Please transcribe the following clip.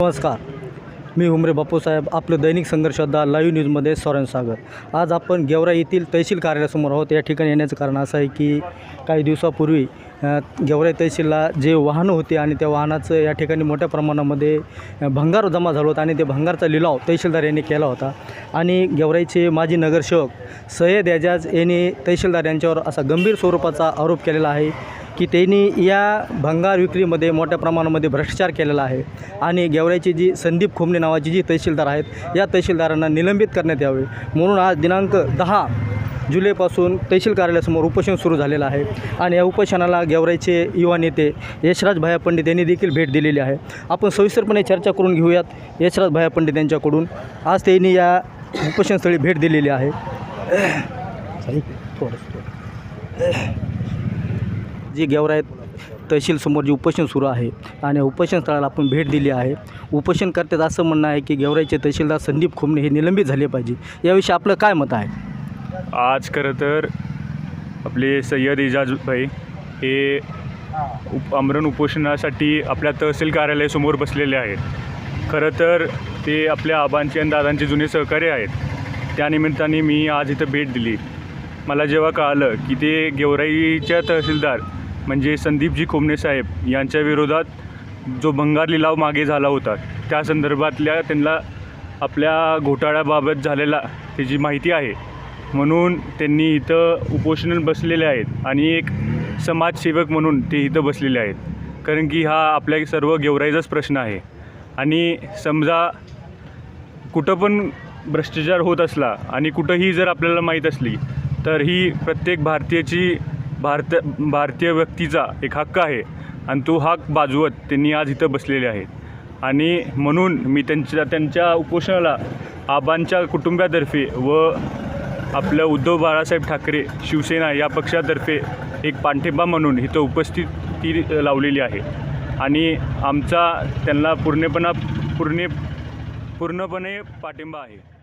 नमस्कार. मी हुमरे बापूसाहेब आपलं दैनिक संघर्षदा लाईव्ह न्यूजमध्ये सोरेन सागर. आज आपण गेवरा येथील तहसील कार्यालयासमोर आहोत. या ठिकाणी येण्याचं कारण असं आहे की काही दिवसापूर्वी गेवराई तहसीलला जे वाहनं होते आणि त्या वाहनाचं या ठिकाणी मोठ्या प्रमाणामध्ये भंगार जमा झालं होतं आणि ते भंगारचा लिलाव तहसीलदार यांनी केला होता. आणि गेवराईचे माजी नगरसेवक सय्यद एजाज यांनी तहसीलदार यांच्यावर असा गंभीर स्वरूपाचा आरोप केलेला आहे की त्यांनी या भंगार विक्रीमध्ये मोठ्या प्रमाणामध्ये भ्रष्टाचार केलेला आहे. आणि गेवराईची जी संदीप खोमणे नावाची जी तहसीलदार आहेत या तहसीलदारांना निलंबित करण्यात यावे. म्हणून आज दिनांक दहा जुलैपासून तहसील कार्यालयासमोर उपोषण सुरू झालेलं आहे आणि या उपोषणाला गेवराईचे युवा नेते यशराज भाया पंडित यांनी देखील भेट दिलेली आहे. आपण सविस्तरपणे चर्चा करून घेऊयात यशराज भाया पंडित यांच्याकडून. आज त्यांनी या उपोषणस्थळी भेट दिलेली आहे. थोडंसं जी गेवराईत तहसीलसमोर जे उपोषण सुरू आहे आणि या उपोषण स्थळाला आपण भेट दिली आहे. उपोषण करतात असं म्हणणं आहे की गेवराईचे तहसीलदार संदीप खुमणे हे निलंबित झाले पाहिजे. याविषयी आपलं काय मत आहे? आज खरं तर आपले सय्यद इजाज भाई हे उप आमरण उपोषणासाठी आपल्या तहसील कार्यालयासमोर बसलेले आहेत. खरं तर ते आपल्या आबांचे आणि दादांचे जुने सहकारी आहेत. त्यानिमित्ताने मी आज इथं भेट दिली. मला जेव्हा कळलं की ते गेवराईच्या तहसीलदार म्हणजे संदीपजी कोमणे साहेब यांच्या विरोधात जो भंगार लिलाव मागे झाला होता त्या संदर्भातल्या त्यांना आपल्या घोटाळ्याबाबत झालेला त्याची माहिती आहे म्हणून त्यांनी इथं उपोषण बसलेले आहेत आणि एक समाजसेवक म्हणून ते इथं बसलेले आहेत. कारण की हा आपल्या सर्व गेवराईचाच प्रश्न आहे. आणि समजा कुठं पण भ्रष्टाचार होत असला आणि कुठंही जर आपल्याला माहीत असली तर ही प्रत्येक भारतीयाची भारत भारतीय व्यक्तीचा एक हक्क आहे आणि तो हक बाजवत त्यांनी आज इथं बसलेले आहेत. आणि म्हणून मी त्यांच्या त्यांच्या उपोषणाला आबांच्या कुटुंबातर्फे व आपलं उद्धव बाळासाहेब ठाकरे शिवसेना या पक्षातर्फे एक पाठिंबा म्हणून इथं उपस्थिती लावलेली आहे. आणि आमचा त्यांना पूर्णपणा पूर्ण पूर्णपणे पाठिंबा आहे.